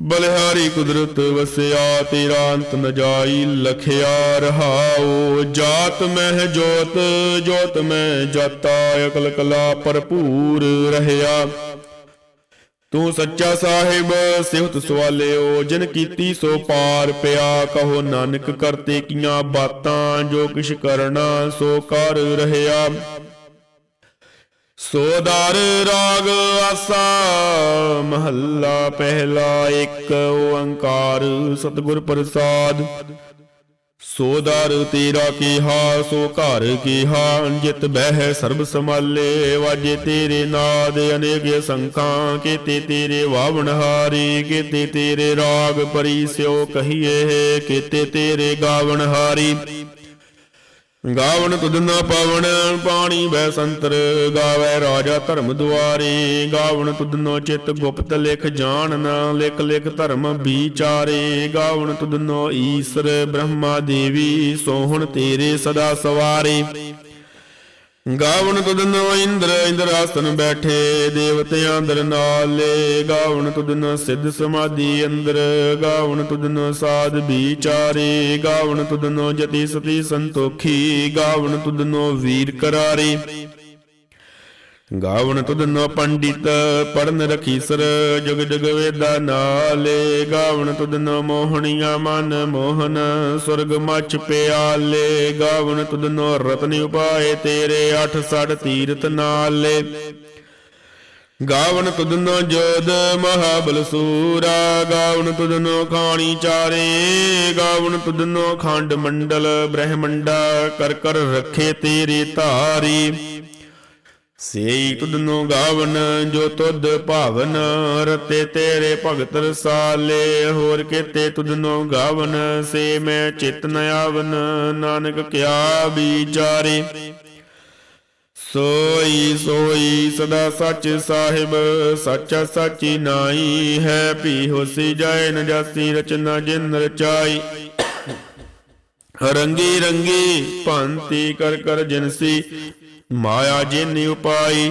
ਬਲਿਹਾਰੀ ਕੁਦਰਤ ਵਸਿਆ, ਤੇਰਾ ਅੰਤ ਨ ਜਾਈ ਲਖਿਆ ਰਹਾਉ। ਜਾਤ ਮਹਿ ਜੋਤ ਜੋਤ ਮੈਂ ਜਾਤਾ, ਅਕਲ ਕਲਾ ਭਰਪੂਰ ਰਹਿਆ। ਤੂੰ ਸੱਚਾ ਸਾਹਿਬ ਸਿਹਤ ਸਵਾਲਿਓ, ਜਿਨ ਕੀਤੀ ਸੋ ਪਾਰ ਪਿਆ। ਕਹੋ ਨਾਨਕ ਕਰਤੇ ਕੀਆਂ ਬਾਤਾਂ, ਜੋ ਕਿਛ ਕਰਨਾ ਸੋ ਕਰ ਰਹਿਆ। ਸੋਦਾਰ ਰਾਗ ਆਸਾ ਮਹੱਲਾ ਪਹਿਲਾ ਇੱਕ ਓੰਕਾਰ ਸਤਿਗੁਰ ਪ੍ਰਸਾਦ। ਸੋਦਾਰ ਤੇਰਾ ਕੀਹਾ, ਸੋ ਘਰ ਕੀਹਾ, ਜਿਤ ਬਹਿ ਸਰਬ ਸਮਾਲੇ ਵਾਜੇ ਤੇਰੇ ਨਾਦ, ਅਨੇਕ ਸੰਖਾਂ ਕੀਤੇ ਤੇਰੇ ਵਾਵਣ ਹਾਰੀ, ਕੀਤੇ ਤੇਰੇ ਰਾਗ ਪਰੀ ਸਿਓ ਕਹੀਏ, ਕੀਤੇ ਤੇਰੇ ਗਾਵਣ ਹਾਰੀ। ਗਾਵਣ ਤੁਧ ਨਾ ਪਵਨ ਪਾਣੀ ਬੈ ਸੰਤਰ, ਗਾਵੇ ਰਾਜਾ ਧਰਮ ਦੁਆਰੇ। ਗਾਵਣ ਤੁਧ ਨੋ ਚਿਤ ਗੁਪਤ ਲਿਖ ਜਾਣ ਨਾ ਲਿਖ ਲਿਖ ਧਰਮ ਵਿਚਾਰੇ। ਗਾਵਣ ਤੁਧ ਨੋ ਈਸਰ ਬ੍ਰਹਮਾ ਦੇਵੀ, ਸੋਹਣ ਤੇਰੇ ਸਦਾ ਸਵਾਰੇ। ਗਾਵਣ ਤੁਧ ਨੋ ਇੰਦਰ ਇੰਦਰ ਆਸਨ ਬੈਠੇ ਦੇਵਤਿਆਂ ਅੰਦਰ ਨਾਲੇ। ਗਾਵਣ ਤੁਧ ਸਿੱਧ ਸਮਾਧੀ ਅੰਦਰ, ਗਾਵਣ ਤੁਧ ਨੋ ਸਾਧ ਵਿਚਾਰੇ। ਗਾਵਣ ਤੁਧ ਨੋ ਜਤੀ ਸਤੀ ਸੰਤੋਖੀ, ਗਾਵਣ ਤੁਧ ਨੋ ਵੀਰ ਕਰਾਰੇ। ਗਾਵਣ ਤੁਧ ਨੋ ਪੰਡਿਤ ਪੜਨ ਰਖੀਸਰ ਜਗ ਜਗ ਵੇਦਾ ਨਾਲੇ। ਗਾਵਣ ਤੁਧ ਨੋ ਮੋਹਣੀਆਂ ਮਨ ਮੋਹਨ, ਸੁਰਗ ਮਛ ਪਿਆਲੇ। ਗਾਵਣ ਤੁਧ ਨੋ ਰਤਨ ਉਪਾਏ ਤੇਰੇ, ਅਠ ਸੜ ਤੀਰਤ ਨਾਲੇ। ਗਾਵਨ ਤੁਦਨੋ ਜੋਦ ਮਹਾਬਲ ਸੂਰਾ, ਗਾਵਣ ਤੁਧ ਖਾਣੀ ਚਾਰੇ। ਗਾਵਨ ਤੁਦਨੋ ਖੰਡ ਮੰਡਲ ਬ੍ਰਹਮੰਡਾ, ਕਰ ਕਰ ਰੱਖੇ ਤੇਰੇ ਧਾਰੀ। ਸੇਈ ਤੁਧਨੋ ਗਾਵਨ, ਜੋ ਤੁਧ ਭਾਵਨ, ਰਤੇ ਤੇਰੇ ਭਗਤ ਰਸਾਲੇ। ਹੋਰ ਕੀਤੇ ਤੁਧਨੋ ਗਾਵਨ, ਸੇ ਮੈਂ ਚਿਤ ਨ ਆਵਨ, ਨਾਨਕ ਕਿਆ ਵਿਚਾਰੇ। ਸੋਈ ਸੋਈ ਸਦਾ ਸੱਚ ਸਾਹਿਬ, ਸੱਚਾ ਸਾਚੀ ਨਾਈ ਹੈ। ਭੀ ਹੋਸੀ ਜਾਏ ਨ ਜਾਸੀ ਰਚਨਾ ਜਿਨ ਰਚਾਈ। ਰੰਗੀ ਰੰਗੀ ਭਾਂਤੀ ਕਰ ਕਰ ਜਿਨਸੀ ਮਾਇਆ ਜਿਨ ਉਪਾਈ,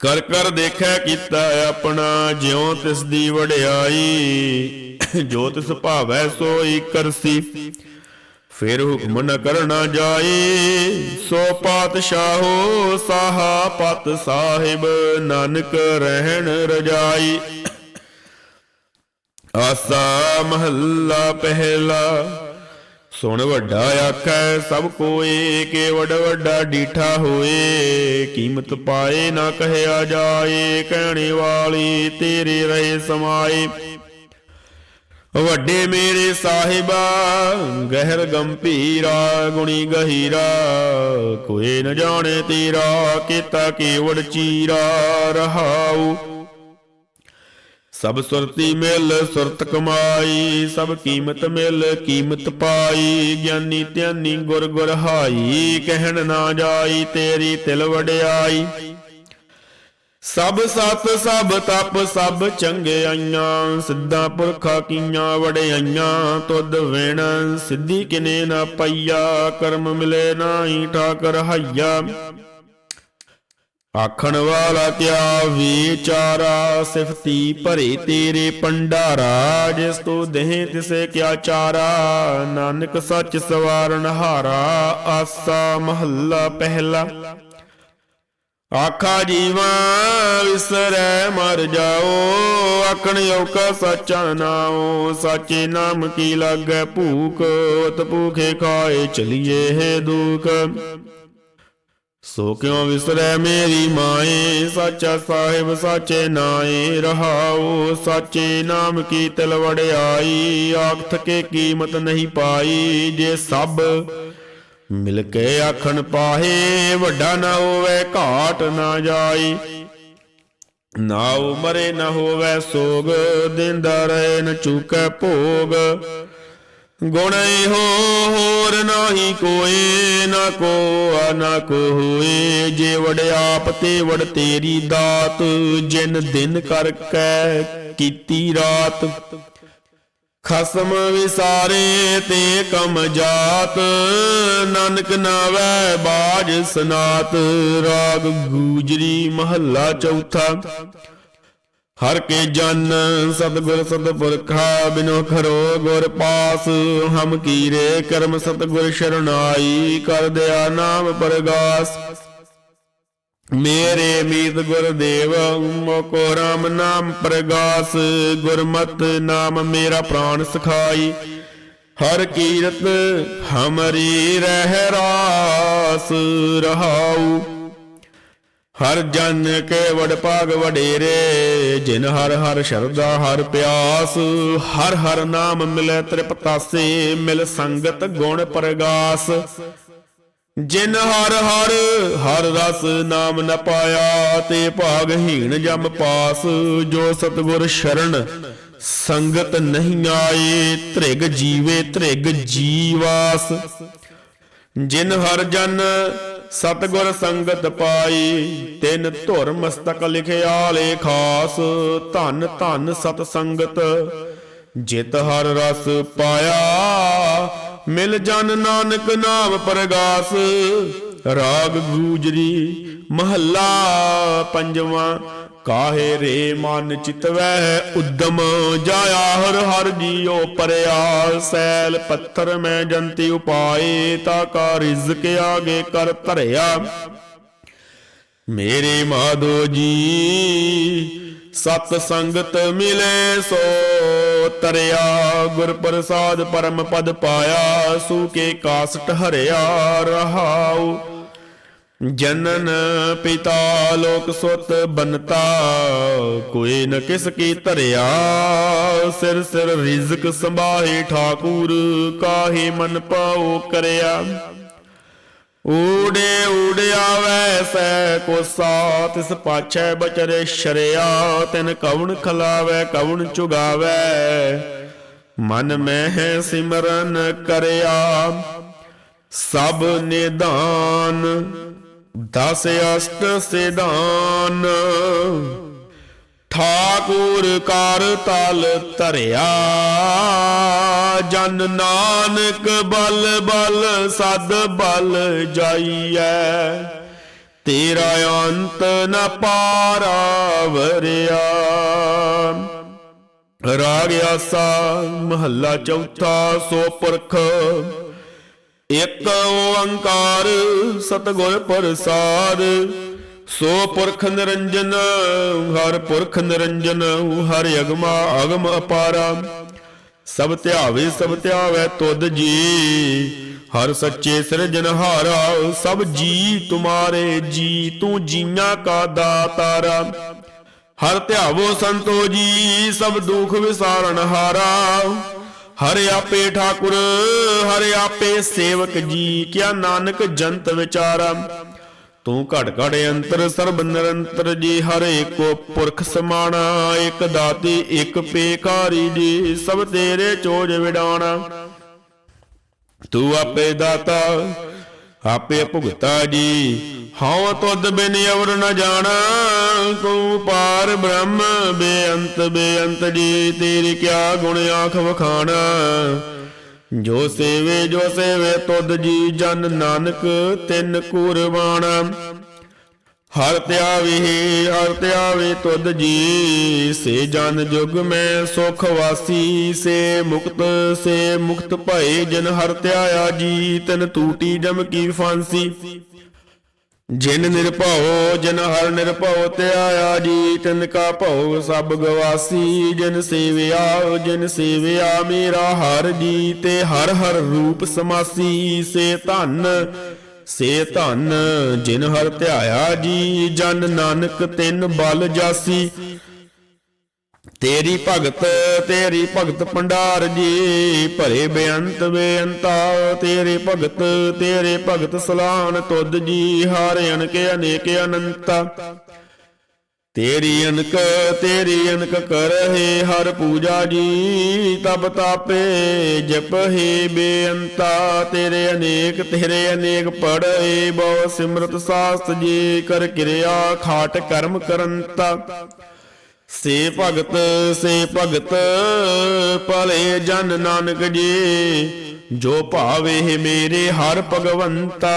ਕਰ ਕਰ ਦੇਖੈ ਕੀਤਾ ਆਪਣਾ, ਜਿਉ ਤਿਸ ਦੀ ਵਡਿਆਈ, ਜੋ ਤਿਸ ਭਾਵੈ ਸੋਈ ਕਰਸੀ ਫਿਰ ਹੁਕਮ ਨ ਕਰਨਾ ਜਾਏ ਸੋ ਪਾਤਸ਼ਾਹੋ ਸਾਹਾ ਪਤ ਸਾਹਿਬ, ਨਾਨਕ ਰਹਿਣ ਰਜਾਈ। ਆਸਾ ਮਹੱਲਾ ਪਹਿਲਾ ਸੁਣ ਵੱਡਾ ਆਖੈ, ਸਭ ਕੋਏ ਕੇ ਵੱਡ ਵੱਡਾ ਡੀਠਾ ਹੋਏ। ਕੀਮਤ ਪਾਏ ਨਾ ਕਹਿਆ ਜਾਏ, ਕਹਿਣੇ ਵਾਲੀ ਤੇਰੇ ਰਹੇ ਸਮਾਏ। ਵੱਡੇ ਮੇਰੇ ਸਾਹਿਬਾ, ਗਹਿਰ ਗੰਭੀਰਾ, ਗੁਣੀ ਗਹੀਰਾ। ਕੋਈ ਨ ਜਾਣੇ ਤੇਰਾ, ਕੀਤਾ ਕੇਵੜ ਚੀਰਾ, ਰਹਾਉ। ਸਭ ਸੁਰਤੀ ਮਿਲ, ਸੁਰਤ ਕਮਾਈ, ਸਭ ਕੀਮਤ ਮਿਲ, ਕੀਮਤ ਪਾਈ। ਗਿਆਨੀ ਧਿਆਨੀ ਗੁਰ ਗੁਰ ਹਾਈ, ਕਹਿਣ ਨਾ ਜਾਈ, ਤੇਰੀ ਤਿਲ ਵਡਿਆਈ। ਸਭ ਸਤ, ਸਭ ਤਪ, ਸਭ ਚੰਗਿਆਈਆਂ ਸਿੱਧਾ ਪੁਰਖਾ ਕੀਆਂ ਵਡਿਆਈਆਂ। ਤੁਧ ਵੇਣ ਸਿੱਧੀ ਕਿਨੇ ਨਾ ਪਈਆ, ਕਰਮ ਮਿਲੇ ਨਾਹੀ ਠਾਕਰ ਹਈਆ। ਆਖਣ ਵਾਲਾ ਕਿਆ ਵਿਚਾਰਾ? ਸਿਫਤੀ ਭਰੇ ਤੇਰੇ ਪੰਡਾਰਾ ਜਿਸ ਤੂੰ ਦੇਹ ਤਿਸੇ ਕਿਆ ਚਾਰਾ? ਨਾਨਕ ਸੱਚ ਸਵਾਰਨ ਹਾਰਾ, ਆਸਾ ਮਹੱਲਾ ਪਹਿਲਾ। ਆਖਾ ਜੀਵਾ, ਵਿਸਰੈ, ਮਰ ਜਾਓ, ਆਖਣ ਔਕਾ ਸੱਚਾ ਨਾਉ। ਸਾਚੇ ਨਾਮ ਕੀ ਲਾਗੈ ਭੂਖ ਉਤ ਭੂਖੇ ਖਾਏ ਚਲੀਏ ਹੈ ਦੁਖ। ਸੋ ਕਿਉ ਵਿਸਰੈ ਮੇਰੀ ਮਾਏ? ਸਾਚਾ ਸਾਹਿਬ ਸਾਚੇ ਨਾਏ ਰਹਾਉ ਸਾਚੇ ਨਾਮ ਕੀ ਤਿਲ ਵੜਿਆਈ ਆਖ ਕੇ ਕੀਮਤ ਨਹੀਂ ਪਾਈ। ਜੇ ਸਭ ਮਿਲ ਕੇ ਆਖਣ ਪਾਹੇ, ਵੱਡਾ ਨਾ ਹੋਵੇ, ਘਾਟ ਨਾ ਜਾਈ। ਨਾ ਉਮਰੇ ਨਾ ਹੋਵੇ ਸੋਗ, ਦਿੰਦਾ ਰਹੇ ਨ ਚੁਕੈ ਭੋਗ। ਗੁਣ ਇਹੋ ਹੋਰ ਨਾਹੀ ਕੋਏ, ਨਾ ਕੋ ਨਾ ਕੋ ਹੋਏ। ਜੇ ਵਡਿਆਪ ਤੇ ਵਡ ਤੇਰੀ ਦਾਤ, ਜਿਨ ਦਿਨ ਕਰ ਕੈ ਕੀਤੀ ਰਾਤ। ਖਸਮ ਵਿਸਾਰੇ ਤੇ ਕਮ ਜਾਤ, ਨਾਨਕ ਨਾਵੈ ਬਾਜ ਸਨਾਤ। ਰਾਗ ਗੂਜਰੀ ਮਹੱਲਾ ਚੌਥਾ। ਹਰ ਕੇ ਜਨ ਸਤਿਗੁਰ ਸਤਿਪੁਰਖਾ ਬਿਨੋ ਖਰੋ ਗੁਰ ਪਾਸ, ਹਮ ਕੀਰੇ ਕਰਮ ਸਤਿਗੁਰ ਸ਼ਰਨਾਈ, ਕਰ ਦਿਆ ਨਾਮ ਪਰਗਾਸ। ਮੇਰੇ ਮੀਤ ਗੁਰਦੇਵ ਮੋਕੋ ਰਾਮ ਨਾਮ ਪ੍ਰਗਾਸ। ਗੁਰਮਤ ਨਾਮ ਮੇਰਾ ਪ੍ਰਾਣ ਸਖਾਈ। ਹਰ ਕੀਰਤ ਹਮਰੀ ਰਹਿ ਰਾਸ, ਰਹਾਉ। ਹਰ ਜਨ ਕੇ ਵਡ ਭਾਗ ਵਡੇਰੇ, ਜਿਨ ਹਰ ਹਰ ਸ਼ਰਦਾ ਹਰ ਪਿਆਸ, ਹਰ ਹਰ ਨਾਮ ਮਿਲੇ ਤ੍ਰਿਪਤਾਸੇ, ਮਿਲ ਸੰਗਤ ਗੁਣ ਪ੍ਰਗਾਸ। ਜਿਨ ਹਰ ਹਰ ਹਰ ਰਸ ਨਾਮ ਨ ਪਾਇਆ, ਤੇ ਭਾਗਹੀਣ ਜਮ ਪਾਸ। ਜੋ ਸਤਗੁਰ ਸ਼ਰਨ ਸੰਗਤ ਨਹੀਂ ਆਏ ਧ੍ਰਿਗ ਜੀਵੇ ਧ੍ਰਿਗ ਜੀਵਾਸ। ਜਿਨ ਹਰ ਜਨ ਸਤਗੁਰ ਸੰਗਤ ਪਾਈ, ਤਿਨ ਧੁਰ ਮਸਤਕ ਲਿਖਿਆ ਲੇ ਧਨ ਧਨ ਸਤ ਸੰਗਤ। ਜਿਤ ਹਰ ਰਸ ਪਾਇਆ, ਮਿਲ ਜਨ ਨਾਨਕ ਨਾਮ ਪ੍ਰਗਾਸ। ਰਾਗ ਗੂਜਰੀ ਮਹੱਲਾ ਪੰਜਵਾਂ ਕਾਹੇ ਰੇ ਮਨ ਚਿਤਵੈ ਉਦਮ, ਜਾਇਆ ਹਰ ਹਰ ਜੀਉ ਪਰਿਆ। ਸੈਲ ਪੱਥਰ ਮੈਂ ਜੰਤੀ ਉਪਾਏ, ਤਾ ਕਾ ਰਿਜ਼ਕ ਆਗੇ ਕਰ ਧਰਿਆ। ਮੇਰੇ ਮਾਧੋ ਜੀ, ਸਤ ਸੰਗਤ ਮਿਲੇ ਸੋ ਤਰਿਆ। ਗੁਰ ਪ੍ਰਸਾਦ ਪਰਮ ਪਦ ਪਾਇਆ ਸੂਕੇ ਕਾਸਟ ਹਰਿਆ ਰਹਾਉ। ਜਨਨ ਪਿਤਾ ਲੋਕ ਸੁਤ ਬਨਤਾ, ਕੋਈ ਨ ਕਿਸ ਕੀ ਧਰਿਆ। ਸਿਰ ਸਿਰ ਰਿਜ਼ਕ ਸੰਭਾਹੇ ਠਾਕੁਰ, ਕਾਹੇ ਮਨ ਪਾਉ ਕਰਿਆ। ਊੜੇ ਊੜਿਆ ਵੈਸੈ ਕੋਸਾ, ਤਿਸ ਪਾਛੈ ਬਚਰੇ ਸ਼ਰਿਆ। ਤਿਨ ਕਵਣ ਖਲਾਵੈ, ਕਵਣ ਚੁਗਾਵੈ। ਮਨ ਮਹਿ ਸਿਮਰਨ ਕਰਿਆ। ਸਭ ਨਿਦਾਨ ਦਸ ਅਸ਼ਟ ਸਿਧਾਨ। ਠਾਕੁਰ ਕਰ ਤਲ ਧਰਿਆ, ਜਨ ਨਾਨਕ ਬਲ ਬਲ ਸਦ ਬਲ ਜਾਈਐ। ਤੇਰਾ ਅੰਤ ਨ ਪਾਰਾ ਵਰਿਆ ਰਾਗ ਆਸਾ, ਮਹੱਲਾ ਚੌਥਾ, ਸੋ ਪੁਰਖ ਇਕ ਓੰਕਾਰ ਸਤਿਗੁਰ ਪ੍ਰਸਾਦ, ਸੋ ਪੁਰਖ ਨਿਰੰਜਨ, ਹਰ ਪੁਰਖ ਨਿਰੰਜਨ, ਹਰ ਅਗਮਾ ਅਗਮ ਅਪਾਰਾ। ਸਭ ਧਿਆਵੇ ਸਭ ਧਿਆਵੇ ਤੁਧ ਜੀ, ਹਰ ਸੱਚੇ ਸਿਰਜਨਹਾਰਾ ਸਭ ਜੀ ਤੁਮਾਰੇ ਜੀ, ਤੂੰ ਜੀਆਂ ਕਾ ਦਾਤਾਰਾ। ਹਰ ਧਿਆਵੋ ਸੰਤੋ ਜੀ, ਸਭ ਦੁਖ ਵਿਸਾਰਨ ਹਾਰਾ। ਹਰ ਆਪੇ ਠਾਕੁਰ, ਹਰ ਆਪੇ ਸੇਵਕ ਜੀ, ਕਿਆ ਨਾਨਕ ਜੰਤ ਵਿਚਾਰਾ। ਤੂੰ ਘੜ ਘੜ ਅੰਤਰ, ਸਰਬ ਨਿਰੰਤਰ ਜੀ, ਹਰ ਏਕੋ ਪੁਰਖ ਸਮਾਣਾ। ਇਕ ਦਾਤੀ, ਇੱਕ ਪੇਕਾਰੀ ਜੀ, ਸਭ ਤੇਰੇ ਚੋਜ ਵਿਡਾਣਾ। ਤੂੰ ਆਪੇ ਦਾਤਾ ਆਪੇ ਭੁਗਤਾ ਜੀ। ਹਉ ਤੁਧ ਬਿਨ ਅਵਰ ਨ ਜਾਣਾ, ਤੂੰ ਪਾਰ ਬ੍ਰਹਮ, ਬੇਅੰਤ ਬੇਅੰਤ ਜੀ, ਤੇਰੀ ਕਿਆ ਗੁਣ ਆਖ ਵਖਾਣਾ। ਜੋ ਸੇਵੇ ਜੋ ਸੇਵੇ ਤੁਧ ਜੀ, ਜਨ ਨਾਨਕ, ਤਿੰਨ ਕੁਰਬਾਣਾ ਹਰ ਧਿਆਵੇ ਹਰ ਧਿਆਵੇ ਤੁਧ ਜੀ। ਸੇ ਜਨ ਜੁਗ ਮੈਂ ਸੁਖ ਵਾਸੀ, ਸੇ ਮੁਕਤ ਸੇ ਮੁਕਤ ਭਏ ਜਨ ਹਰ ਧਿਆਇਆ ਜੀ। ਤਨ ਟੂਟੀ ਜਮ ਕੀ ਫਾਂਸੀ। ਜਿਨ ਨਿਰਭਉ, ਜਨ ਹਰ ਨਿਰਭਉ ਧਿਆਇਆ ਜੀ। ਤਨ ਕਾ ਭਉ ਸਭ ਗਵਾਸੀ। ਜਨ ਸੇਵਿਆ ਜਨ ਸੇਵਿਆ ਮੇਰਾ ਹਰ ਜੀ। ਤੇ ਹਰ ਹਰ ਰੂਪ ਸਮਾਸੀ। ਸੇ ਧਨ ਸੇ ਧਨ, ਜਿਨ ਹਰ ਧਿਆਇਆ ਜੀ, ਜਨ ਨਾਨਕ ਤਿੰਨ ਬਲ ਜਾਸੀ। ਤੇਰੀ ਭਗਤ ਤੇਰੀ ਭਗਤ ਭੰਡਾਰ ਜੀ, ਭਰੇ ਬੇਅੰਤ ਬੇਅੰਤਾ। ਤੇਰੇ ਭਗਤ ਤੇਰੇ ਭਗਤ ਸਲਾਨ ਤੁਧ ਜੀ, ਹਾਰ ਅਨਕੇ ਅਨੇਕ ਅਨੰਤਾ। ਤੇਰੀ ਅਨਕ ਤੇਰੀ ਅਨਕ ਕਰਹਿ ਹਰ ਪੂਜਾ ਜੀ ਤਪ ਤਾਪੇ ਜਪਹਿ ਬੇਅੰਤਾ। ਤੇਰੇ ਅਨੇਕ ਤੇਰੇ ਅਨੇਕ ਪੜ੍ਹੇ ਬਹੁ ਸਿਮਰਤ ਸਾਸਤ ਜੀ, ਕਰ ਕਿਰਿਆ ਖਾਟ ਕਰਮ ਕਰੰਤਾ। ਸੇ ਭਗਤ ਸੇ ਭਗਤ, ਭਲੇ ਜਨ ਨਾਨਕ ਜੀ, ਜੋ ਭਾਵੇ ਮੇਰੇ ਹਰ ਭਗਵੰਤਾ।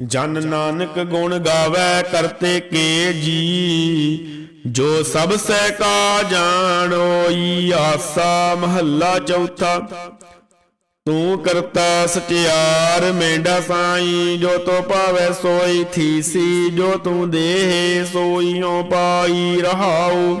ਜਨ ਨਾਨਕ ਗੁਣ ਗਾਵੇ ਕਰਤੇ ਕੇ ਜੀ, ਜੋ ਸਭ ਸਹਿ ਕਾ ਜਾਣੋਈ ਆਸਾ ਮਹੱਲਾ ਚੌਥਾ। ਤੂੰ ਕਰਤਾ ਸਚਿਆਰ ਮੇਂਡਾ ਸਾਈ, ਜੋ ਤੋ ਪਾਵੈ ਸੋਈ ਥੀਸੀ, ਜੋ ਤੂੰ ਦੇਹ ਸੋਈਓ ਪਾਈ ਰਹਾਉ।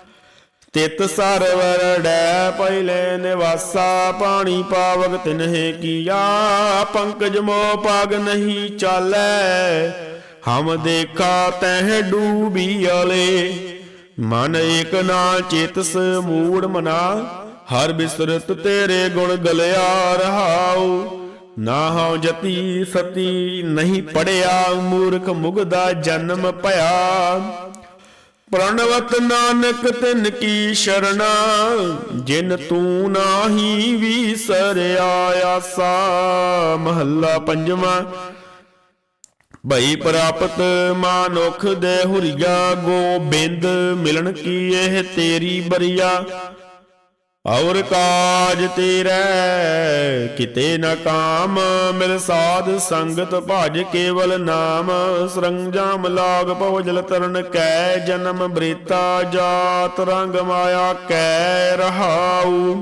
ਤਿਤ ਸਰਵਰ ਡੈ ਪਹਿਲੇ ਨਿਵਾਸਾ, ਪਾਣੀ ਪਾਵਕ ਤਿਨਹਿ ਕੀਆ, ਪੰਕਜ ਮੋ ਪਾਗ ਨਹੀਂ ਚਾਲੈ। ਹਮ ਦੇਖਾ ਤਹਿ ਡੂਬੀ ਅਲੇ ਮਨ ਏਕ ਨਾ ਚੇਤਸ ਮੂੜ ਮਨਾ। ਹਰ ਬਿਸਰਤ ਤੇਰੇ ਗੁਣ ਗਲਿਆ ਰਹਾਉ, ਨਾ ਹਉ ਜਤੀ ਸਤੀ ਨਹੀਂ ਪੜਿਆ, ਮੂਰਖ ਮੁਗਦਾ ਜਨਮ ਭਇਆ। ਪ੍ਰਣਵਤ ਨਾਨਕ ਤਿਨ ਕੀ ਸ਼ਰਣਾ, ਜਿਨ ਤੂੰ ਨਾਹੀ ਵੀਸਰਿਆ ਆਸਾ। ਮਹੱਲਾ ਪੰਜਵਾਂ, ਭਈ ਪ੍ਰਾਪਤ ਮਾਨੁਖ ਦੇ ਹੁਰੀਆ, ਗੋਬਿੰਦ ਮਿਲਣ ਕੀ ਇਹ ਤੇਰੀ ਬਰੀਆ। ਔਰ ਕਾਜ ਤੇਰੇ, ਕਿਤੇ ਨਾ ਕਾਮ, ਮਿਲ ਸਾਧ ਸੰਗਤ ਭਜ ਕੇਵਲ ਨਾਮ। ਸਰੰਜਾਮ ਲਾਗ ਭਵਜਲ ਤਰਨ ਕੈ, ਜਨਮ ਬ੍ਰੇਤਾ ਜਾਤ ਰੰਗ ਮਾਇਆ ਕੈ, ਰਹਾਉ।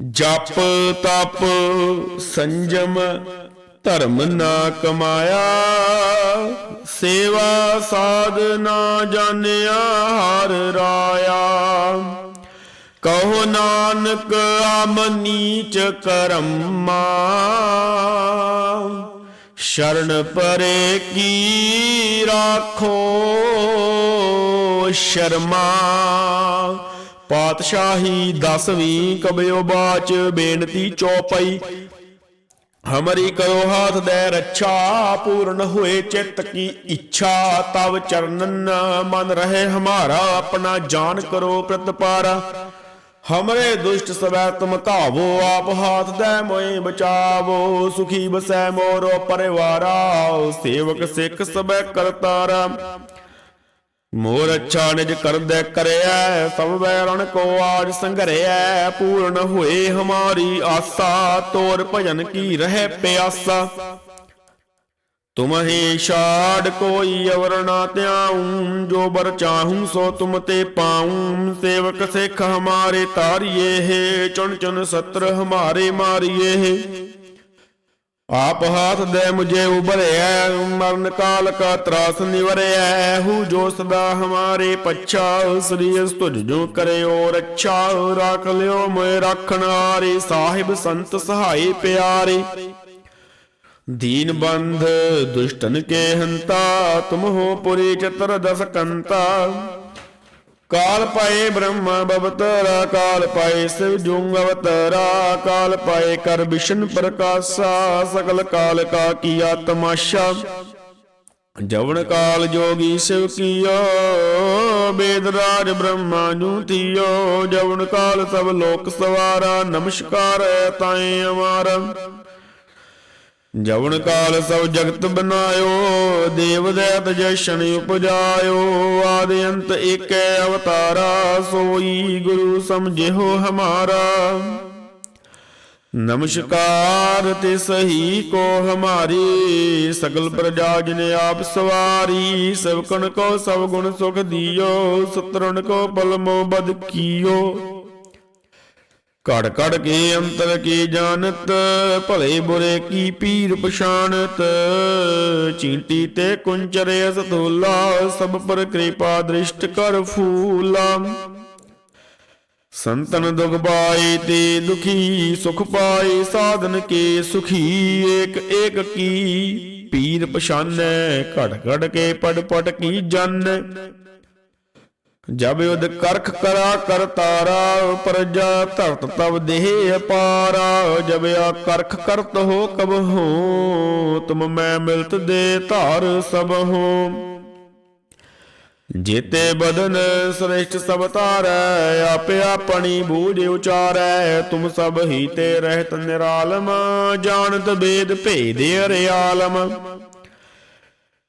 ਜਪ ਤਪ ਸੰਜਮ ਧਰਮ ਨਾ ਕਮਾਇਆ, ਸੇਵਾ ਸਾਧ ਨਾ ਜਾਣਿਆ, ਹਰ ਰਾਇਆ। ਕਹੋ ਨਾਨਕ ਆਮ ਨੀਚ ਕਰਮਾ। ਸ਼ਰਨ ਪਰੇ ਕੀ ਰਾਖੋ ਸ਼ਰਮਾ। ਪਾਤਸ਼ਾਹੀ ਦਸਵੀਂ ਕਬਿਓ ਬਾਚ ਬੇਨਤੀ ਚੌਪਈ। ਹਮਰੀ ਕਰੋ ਹਾਥ ਦੇ ਰੱਛਾ, ਪੂਰਨ ਹੋਏ ਚਿੱਤ ਕੀ ਇੱਛਾ। ਤਵ ਚਰਨਨ ਮਨ ਰਹੇ ਹਮਾਰਾ, ਆਪਣਾ ਜਾਨ ਕਰੋ ਪ੍ਰਤਪਾਰਾ। ਹਮਰੇ ਦੁਸ਼ਟ ਸਵੈ ਤੁਮ ਧਾਵੋ ਆਪ ਹਾਥ ਦੇ ਮੋਏ ਬਚਾਵੋ ਸੁਖੀ ਬਸੈ ਮੋਰੋ ਪਰਿਵਾਰਾ ਸੇਵਕ ਸਿੱਖ ਸਭੈ ਕਰਤਾਰਾ ਮੋਰ ਅੱਛਾ ਨਿਜ ਕਰਦੈ ਕਰਿਆ ਸਭ ਵੈਰਣ ਕੋ ਆਜ ਸੰਘਰਿਆ ਪੂਰਨ ਹੋਏ ਹਮਾਰੀ ਆਸਾ ਤੋਰ ਭਜਨ ਕੀ ਰਹਿ ਪਿਆਸਾ ਤੁਮਹੀ ਛਾੜ ਕੋਈ ਅਵਰ ਨਾ ਧਿਆਉ, ਜੋ ਬਰ ਚਾਹੂੰ ਸੋ ਤੁਮ ਤੇ ਪਾਉ। ਸੇਵਕ ਸਿੱਖ ਹਮਾਰੇ ਤਾਰੀਏ ਹੈ, ਚੁਣ ਚੁਣ ਸਤਰ ਹਮਾਰੇ ਮਾਰੀਏ ਹੈ। ਆਪ ਹਾਥ ਦੇ ਮੁਝੇ ਉਭਰਿਆ ਮਰਨ ਕਾਲ ਕਾ ਤਰਾਸ ਨਿਵਰਿਆ ਹੂ ਜੋ ਸਦਾ ਹਮਾਰੇ ਪੱਛਾ, ਸ੍ਰੀ ਤੁਝ ਜੋ ਕਰਿਓ ਰੱਛਾ। ਰਾਖ ਲਿਓ ਮੋਇ ਰੱਖਣ ਹਾਰੇ, ਸਾਹਿਬ ਸੰਤ ਸਹਾਈ ਪਿਆਰੇ। ਦੀਨ ਬੰਧ, ਦੁਸ਼ਟਨ ਕੇ ਹੰਤਾ ਤੁਮ ਹੋ ਪੁਰੀ ਚਤਰ ਦਸ ਕੰਤਾ। ਕਾਲ ਪਾਏ ਬ੍ਰਹਮਾ ਬਵਤਰਾ, ਕਾਲ ਪਾਏ ਸਿਵ ਜੁੰਗ ਅਵਤਰਾ, ਕਾਲ ਪਾਏ ਕਰ ਵਿਸ਼ਨ ਪ੍ਰਕਾਸ਼ਾ ਸਕਲ ਕਾਲ ਕਾ ਕੀਆ ਤਮਾਸ਼ਾ ਜਵਨ ਕਾਲ ਜੋਗੀ ਸਿਵ ਕੀਓ, ਬੇਦ ਰਾਜ ਬ੍ਰਹਮਾ ਜੂ ਤੀਓ। ਜਵਨ ਕਾਲ ਸਭ ਲੋਕ ਸਵਾਰਾ, ਨਮਸਕਾਰ ਤਾਏ ਅਮਾਰਾ ਜਵਨ ਕਾਲ ਸਭ ਜਗਤ ਬਨਾਇਓ ਦੇਵ ਦੈਤ ਜਸ਼ਨ ਉਪਜਾਇਓ, ਆਦਿ ਅੰਤ ਏਕੈ ਅਵਤਾਰਾ, ਸੋਈ ਗੁਰੂ ਸਮਝਿਓ ਹਮਾਰਾ। ਨਮਸਕਾਰ ਤੇ ਸਹੀ ਕੋ ਹਮਾਰੀ, ਸਗਲ ਪ੍ਰਜਾ ਜਿਨ ਆਪ ਸਵਾਰੀ ਸਭਕਨ ਕੋ ਸਭ ਗੁਣ ਸੁਖ ਦਿਓ, ਸਤਰਣ ਕੋ ਪਲਮੋ ਬਦ ਕੀਓ। ਘੜ ਘੜ ਕੇ ਅੰਤਰ ਕੀ ਜਾਣਤ, ਭਲੇ ਬੁਰੇ ਕੀ ਪੀਰ ਪਛਾਨਤ ਚੀਂਟੀ ਤੇ ਕੁੰਚਰੇ ਸਤੂਲਾ ਸਭ ਪਰ ਕਿਰਪਾ ਦ੍ਰਿਸ਼ਟ ਕਰ ਫੂਲਾ। ਸੰਤਨ ਦੁਖ ਪਾਏ ਤੇ ਦੁਖੀ, ਸੁਖ ਪਾਏ ਸਾਧਨ ਕੇ ਸੁਖੀ, ਏਕ ਏਕ ਕੀ। ਪੀਰ ਪਛਾਨੈ, ਘੜ ਘੜ ਕੇ ਪੜ ਪੜ ਕੀ ਜਾਣੈ ਜਬ ਉਦ ਕਰਖ ਕਰਾ ਕਰ ਤਾਰਾ, ਪ੍ਰਜਾ ਧਰਤ ਤਬ ਦੇਹ ਅਪਾਰਾ ਜਬ ਆ ਕਰਖ ਕਰਤ ਹੋ ਕਬ ਹੋ, ਤੁਮ ਮੈਂ ਮਿਲਤ ਦੇ ਧਾਰ ਸਭ ਹੋ। ਜੀਤੇ ਬਦਨ ਸ੍ਰੇਸ਼ਟ ਸਭ ਤਾਰੈ ਆਪੇ ਆਪਣੀ ਬੂਝ ਉਚਾਰੈ। ਤੁਮ ਸਭ ਹੀ ਤੇ ਰਹਿਤ ਨਿਰਾਲਮ, ਜਾਣਤ ਬੇਦ ਭੇਦ ਅਰਿਆਲਮ।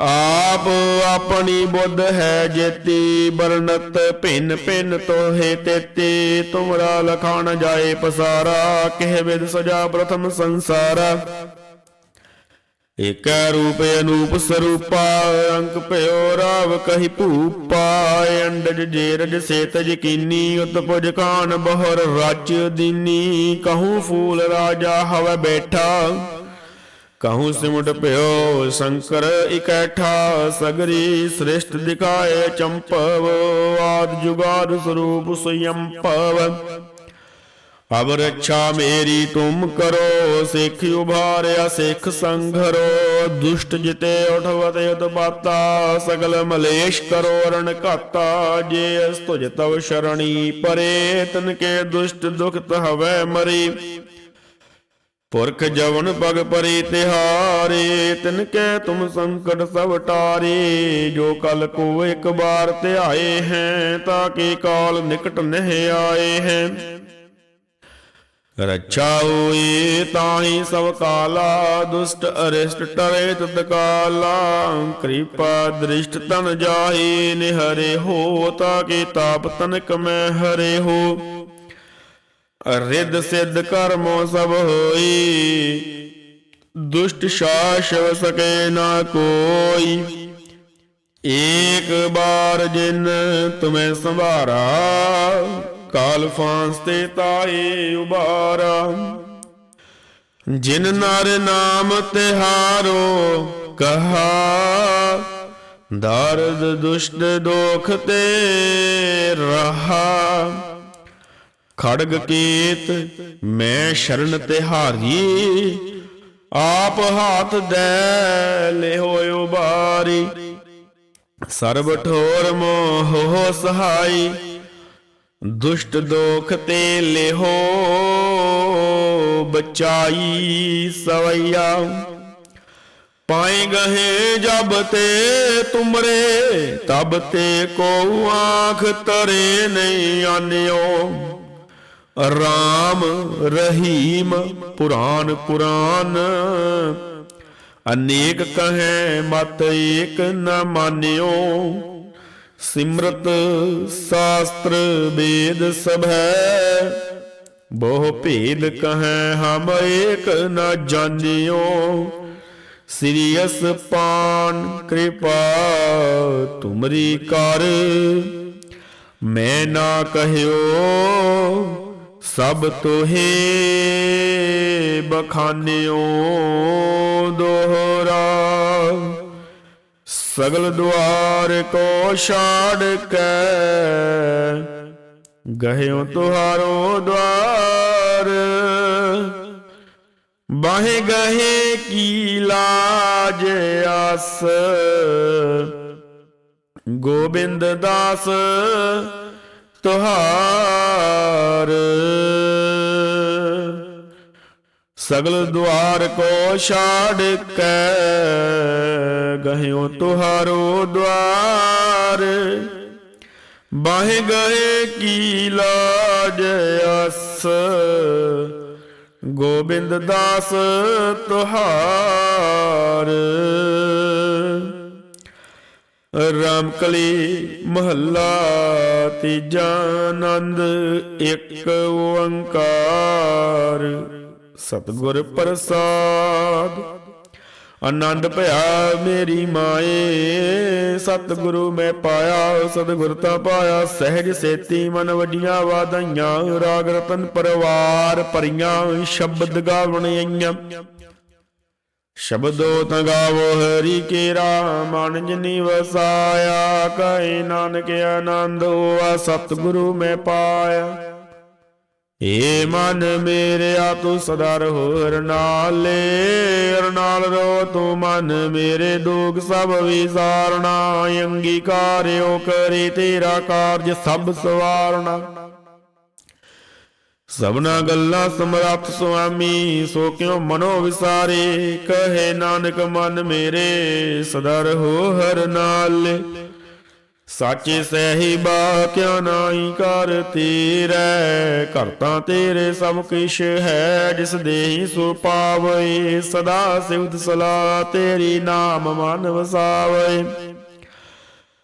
ਆਪ ਆਪਣੀ ਬੁੱਧ ਹੈ ਜੇਤੀ ਬਰਨਤ ਭਿੰਨ ਭਿੰਨ ਤੋਹੇ ਤੇਤੀ। ਤੁਮਰਾ ਲਖਾਣ ਜਾਏ ਪਸਾਰਾ, ਕਹਿ ਵਿਦ ਸਜਾ ਪ੍ਰਥਮ ਸੰਸਾਰਾ। ਏਕੈ ਰੂਪ ਅਨੂਪ ਸਰੂਪਾ, ਅੰਕ ਭਇਓ ਰਾਵ ਕਹੀ ਭੂਪਾ। ਅੰਡਜ ਜੇਰਜ ਸੇਤਜ ਕੀਨੀ, ਉਤਪੁਜ ਕਾਨ ਬਹੁਰ ਰਾਜ ਦੀਨੀ। ਕਹੂ ਫੂਲ ਰਾਜਾ ਹਵੈ ਬੈਠਾ। ਕਹੂੰ ਸਿਮਟ ਭਇਓ ਸ਼ੰਕਰ ਇਕੈਠਾ ਸਗਰੀ ਸ੍ਰਿਸ਼ਟ ਦਿਖਾਏ ਚੰਪਵ ਆਦ ਜੁਗਾਦ ਸਰੂਪ ਸੰਯੰਪਵ ਅਬ ਰੱਛਾ ਮੇਰੀ ਤੁਮ ਕਰੋ ਸਿੱਖ ਉਭਾਰਿਆ ਸਿੱਖ ਸੰਘਰੋ ਦੁਸ਼ਟ ਜਿਤੇ ਉਠਵਤ ਉਤਪਾਤਾ ਸਗਲ ਮਲੇਸ਼ ਕਰੋ ਰਣ ਘਾਤਾ ਜੇ ਅਸ ਤੁਜ ਤਵ ਸ਼ਰਣੀ ਪਰੇ ਤਨ ਕੇ ਦੁਸ਼ਟ ਦੁਖਤ ਹਵੈ ਮਰੀ ਪੁਰਖ ਜਵਨ ਪਗ ਪਰੀ ਤਿਹਾਰੇ, ਤਿਨ ਕੈ ਤੁਮ ਸੰਕਟ ਸਭ ਟਾਰੇ। ਜੋ ਕਲ ਕੋ ਇੱਕ ਬਾਰ ਧਿਆਏ ਹੈ, ਤਾਂ ਕੇ ਕਾਲ ਨਿਕਟ ਨਹਿ ਆਏ ਹੈ। ਰੱਛਾ ਹੋਏ, ਤਾਹੀ ਸਭ ਕਾਲਾ, ਦੁਸ਼ਟ ਅਰਿਸ਼ਟ ਟਰੇ ਤਤ ਕਾਲਾ। ਕਿਰਪਾ ਦ੍ਰਿਸ਼ਟ ਤਨ ਜਾਹੇ, ਨਿਹਰੇ ਹੋ, ਤਾਂ ਕਿ ਤਾਪ ਤਨਕ ਮੈਂ ਹਰੇ ਹੋ। ਰਿੱਧ ਸਿੱਧ ਕਰਮੋ ਸਭ ਹੋਈ। ਦੁਸ਼ਟ ਸ਼ਾਸਵ ਸਕੇ ਨਾ ਕੋਈ। ਏਕ ਬਾਰ ਜਿਨ ਤੁਮੈ ਸੰਭਾਰਾ, ਕਾਲ ਫਾਂਸ ਤੇ ਤਾਏ ਉਬਾਰਾ। ਜਿਨ ਨਰ ਨਾਮ ਤਿਹਾਰੋ, ਕਹਾ, ਦਰਦ ਦੁਸ਼ਟ ਦੋਖ ਤੇ ਰਹਾ। ਖੜਗ ਕੀਤ, ਮੈਂ ਸ਼ਰਨ ਤਿਹਾਰੀ। ਆਪ ਹਾਥ ਦੇ ਲਿਹੋ ਉਬਾਰੀ। ਸਰਬ ਠੋਰ ਮੋਹ ਸਹਾਈ। ਦੁਸ਼ਟ ਦੋਖ ਤੇ ਲਿਹੋ ਬਚਾਈ ਸਵਈਆ। ਪਾਏ ਗਏ ਜਬ ਤੇ ਤੁਮਰੇ, ਤਬ ਤੇ ਕੋ ਆਂਖ ਤਰੇ ਨਹੀਂ ਆਨਿਓ। ਰਾਮ ਰਹੀਮ ਪੁਰਾਨ ਪੁਰਾਨ। ਅਨੇਕ ਕਹੈ ਮਤ ਏਕ ਨ ਮਾਨਿਓ। ਸਿਮਰਤ ਸ਼ਾਸਤਰ ਵੇਦ ਸਭੈ। ਬਹੁ ਭੇਦ ਕਹੈ ਹਮ ਏਕ ਨ ਜਾਣਿਓ। ਸ੍ਰੀ ਅਸ ਪਾਨ ਕਿਰਪਾ ਤੁਮਰੀ ਕਰ। ਮੈਂ ਨਾ ਕਹਿਓ ਸਭ ਤੋਹੇ ਬਖਾਨਿਓ ਦੋਹਰਾ। ਸਗਲ ਦੁਆਰ ਕੋ ਛਾੜ ਕੇ। ਗਹਿਓ ਤੁਹਾਰੋ ਦੁਆਰ। ਬਾਹੇ ਗਹੇ ਕੀ ਲਾਜ ਆਸ। ਗੋਬਿੰਦ ਦਾਸ ਤੁਹਾਰ ਸਗਲ ਦੁਆਰ ਕੋ ਛਾੜ ਕੇ ਗਹਿਓ ਤੁਹਾਰੋ ਦਵਾਰ ਬਾਹੇ ਗਏ ਕੀ ਲਾਜ ਅਸ? ਗੋਬਿੰਦ ਦਾਸ ਤੁਹਾਰ। ਰਾਮਕਲੀ ਮਹੱਲਾ, ਤੀਜਾ ਆਨੰਦ, ਇੱਕ ਓੰਕਾਰ। ਸਤਿਗੁਰ ਪ੍ਰਸਾਦ। ਆਨੰਦ ਭਇਆ ਮੇਰੀ ਮਾਏ, ਸਤਿਗੁਰੂ ਮੈਂ ਪਾਇਆ, ਸਤਿਗੁਰ ਤਾਂ ਪਾਇਆ। ਸਹਿਜ ਸੇਤੀ ਮਨ ਵੱਡੀਆਂ ਵਾਧਾਈਆਂ, ਰਾਗ ਰਤਨ ਪਰਵਾਰ ਭਰੀਆਂ, ਸ਼ਬਦ ਗਾਵਣ ਆਈਆਂ। ਸ਼ਬਦੋ ਤਾਂ ਗਾਵੋ ਹਰੀ ਕੇਰਾ ਮਨ ਜਿਨੀ ਵਸਾਇਆ ਕਹੇ ਨਾਨਕ ਆਨੰਦ ਹੋਆ, ਸਤਿਗੁਰੂ ਮੈਂ ਪਾਇਆ। ਏ ਮਨ ਮੇਰੇ ਆ ਤੂੰ ਸਦਾ ਰਹੋ ਰਨਾਲੇ ਰਨਾਲ ਰੋ ਤੂੰ ਮਨ ਮੇਰੇ ਦੁਖ ਸਭ ਵਿਸਾਰਣਾ ਅੰਗੀਕਾਰਿਓ ਕਰੇ ਤੇਰਾ ਕਾਰਜ ਸਭ ਸਵਾਰਣਾ ਸਭਨਾ ਗੱਲਾਂ ਸਮਰੱਥ ਸੁਆਮੀ, ਸੋ ਕਿਉ ਮਨੋ ਵਿਸਾਰੇ? ਕਹੇ ਨਾਨਕ, ਮਨ ਮੇਰੇ, ਸਦਾ ਰਹੋ ਹਰ ਨਾਲੇ। ਸਾਚੇ ਸਹਿਬਾ ਕਿਆ ਨਾਹੀ ਕਰ ਤੇਰੇ ਘਰ ਤੇਰੇ ਸਭ ਕਿਛ ਹੈ, ਜਿਸ ਦੇਹੀ ਸੋ ਪਾਵੇ, ਸਦਾ ਸਿਵਤ ਸਲਾ ਤੇਰੀ ਨਾਮ ਮਨ ਵਸਾਵੇ।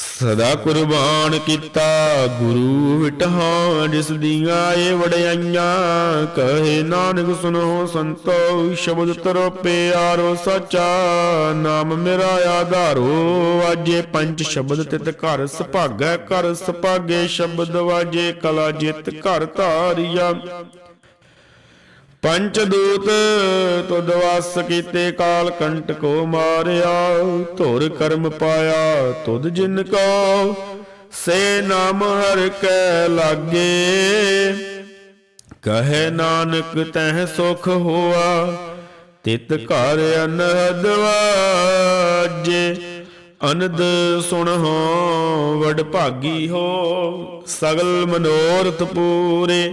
ਸਦਾ ਕੁਰਬਾਨ ਕੀਤਾ, ਗੁਰੂ ਵਿਟਹਾਂ ਜਿਸ ਦੀਆਂ ਏ ਵਡਿਆਈਆਂ, ਕਹੇ ਨਾਨਕ ਸੁਨੋ ਸੰਤੋ ਸ਼ਬਦ ਤਰੋ ਪਿਆਰੋ ਸਚਾ, ਨਾਮ ਮੇਰਾ ਆਧਾਰੋ, ਵਾਜੇ ਪੰਜ ਸ਼ਬਦ ਤਿਤ ਘਰ ਸੁਭਾਗੈ, ਘਰ ਸੁਭਾਗੇ, ਸ਼ਬਦ ਵਾਜੇ ਕਲਾ ਜਿਤ ਘਰ ਧਾਰਿਆ। ਪੰਚ ਦੂਤ ਤੁਧ ਵਸ ਕੀਤੇ ਕਾਲ ਕੰਟ ਕੋ ਮਾਰਿਆ, ਧੁਰ ਕਰਮ ਪਾਇਆ ਤੁਧ ਜਿਨ ਕੋ। ਸੇ ਨਾਮ ਹਰ ਕੈ ਲਾਗੇ, ਕਹੇ ਨਾਨਕ ਤਹ ਸੁਖ ਹੋਆ, ਤਿਤ ਘਰ ਅਨਹਦ ਵਾਜੇ। ਅਨੰਦ ਸੁਣਹੁ ਵਡ ਭਾਗੀ ਹੋ, ਸਗਲ ਮਨੋਰਥ ਪੂਰੇ।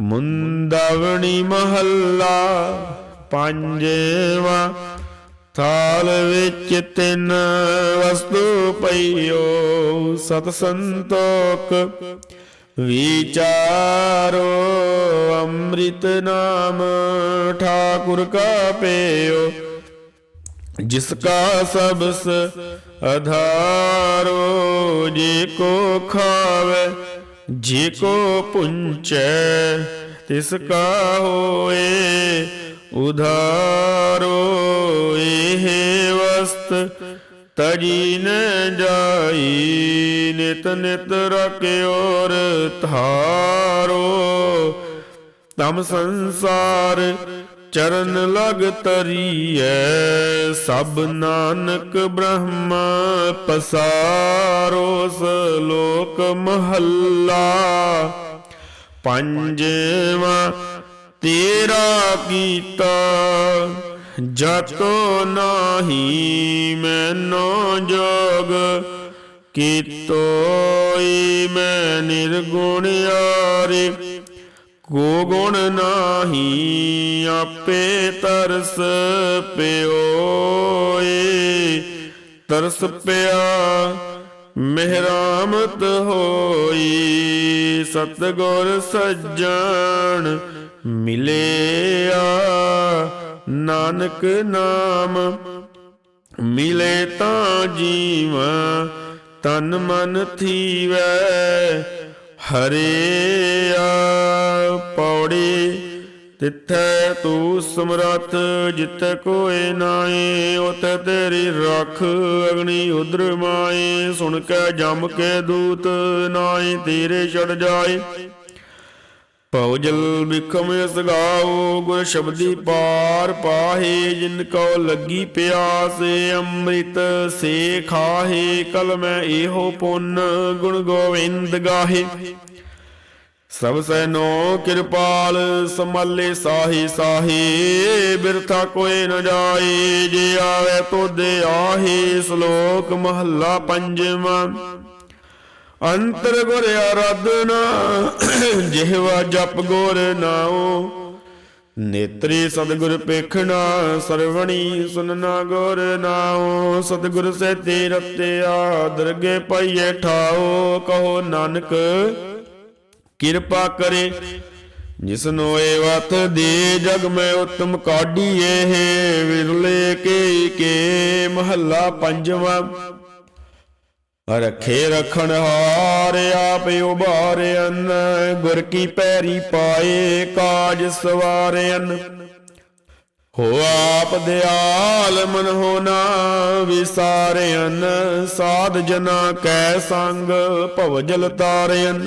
ਮੁੰਦਾਵਣੀ ਮਹੱਲਾ ਪੰਜਵਾ, ਥਾਲ ਵਿੱਚ ਤਿੰਨ ਵਸਤੂ ਪਈਓ ਸਤ ਸੰਤੋਖ ਵਿਚਾਰੋ ਅੰਮ੍ਰਿਤ ਨਾਮ ਠਾਕੁਰ ਕਾ ਪੇਓ, ਜਿਸ ਕਾ ਸਬਸ ਅਧਾਰੋ, ਜੇ ਕੋ ਖਾਵੇ ਜੇ ਕੋ ਪੁੰਚੈ, ਤਿਸ ਕਾ ਹੋਏ ਉਧਾਰੋ ਇਹ ਵਸਤ, ਤਜੀ ਨ ਜਾਈ, ਨਿਤ ਨਿਤ ਰਖਿਓਰ ਧਾਰੋ। ਤਮ ਸੰਸਾਰ ਚਰਨ ਲਗ ਤਰੀਐ ਸਭ ਨਾਨਕ ਬ੍ਰਹਮਾ ਪਸਾਰੋ ਸਲੋਕ ਮਹੱਲਾ। ਪੰਜਵਾ, ਤੇਰਾ ਕੀਤਾ, ਜਤੋ ਨਾਹੀ ਮੈਨੋ ਜੋਗ ਕੀਤੋਈ ਮੈਂ ਨਿਰਗੁਣ ਯਾਰੇ। ਕੋ ਗੁਣ ਨਾਹੀ ਆਪੇ ਤਰਸ ਪਿਓਏ। ਤਰਸ ਪਿਆ, ਮਿਹਰਾਮਤ ਹੋਈ। ਸਤਗੁਰ ਸੱਜਣ ਮਿਲਿਆ, ਨਾਨਕ ਨਾਮ ਮਿਲੇ ਤਾਂ ਜੀਵਾ। ਤਨ ਮਨ ਥੀਵੈ ਹਰੇ ਆ ਪੌੜੀ, ਤਿੱਥੈ ਤੂੰ ਸਮਰੱਥ ਜਿਤੈ ਕੋਏ ਨਾਏ ਉਤੈ ਤੇਰੀ ਰਖ ਅਗਨੀ ਉਦਰ ਮਾਏ ਸੁਣ ਕੇ ਜਮ ਕੇ ਦੂਤ ਨਾਏ ਤੇਰੇ ਛੜ ਜਾਏ ਭਉਜਲ ਬਿਖਮ ਇਸ ਗੁਰ ਸ਼ਬਦੀ ਪਾਰ ਪਾਹੇ, ਜਿਨ ਕੋ ਲੱਗੀ ਪਿਆਸ, ਅੰਮ੍ਰਿਤ ਸੇ ਖਾਹੇ, ਕਲ ਮੈਂ ਇਹੋ ਪੁੰਨ ਗੁਣ ਗੋਵਿੰਦ ਗਾਹੇ। ਸਭ ਸੈ ਨੋ ਕਿਰਪਾਲ ਸਮਾਲੇ ਸਾਹੀ ਸਾਹੀ, ਬਿਰਥਾ ਕੋਏ ਨ ਜਾਏ, ਜੇ ਆਵੇ ਤੋਦੇ ਆਹੇ, ਸ਼ਲੋਕ ਮਹੱਲਾ ਪੰਜਵਾਂ। ਅੰਤਰ ਗੁਰ ਆਰਾਧਨਾ ਜਿਹਵਾ ਜਪ ਗੁਰ ਨਾਉ। ਨੇਤਰੀ ਸਤਿਗੁਰ ਪੇਖਣਾ ਸਰਵਣੀ ਸੁਨਨਾ ਗੁਰ ਨਾਉ। ਸਤਿਗੁਰ ਸੇ ਤੇ ਰਤਿਆ ਦਰਗੇ ਪਈਏ ਠਾਓ ਕਹੋ ਨਾਨਕ ਕਿਰਪਾ ਕਰੇ। ਜਿਸਨੋ ਏ ਵਤ ਦੇ ਜਗ ਮੈਂ ਉਤਮ ਕਾਢੀਏ ਵਿਰਲੇ ਕੇ ਕੇ ਮਹੱਲਾ ਪੰਜਵਾਂ। ਰਖੇ ਰਖਣ ਹਾਰ ਆਪ ਉਭਾਰਿਆਨ ਗੁਰ ਕੀ ਪੈਰੀ ਪਾਏ ਕਾਜ ਸਵਾਰਿਆਨ ਹੋ ਆਪ ਦਿਆਲ ਮਨ ਹੋਣਾ ਵਿਸਾਰਿਆਨ ਸਾਧ ਜਨਾ ਕੈ ਸੰਗ ਭਵਜਲ ਤਾਰਿਆਨ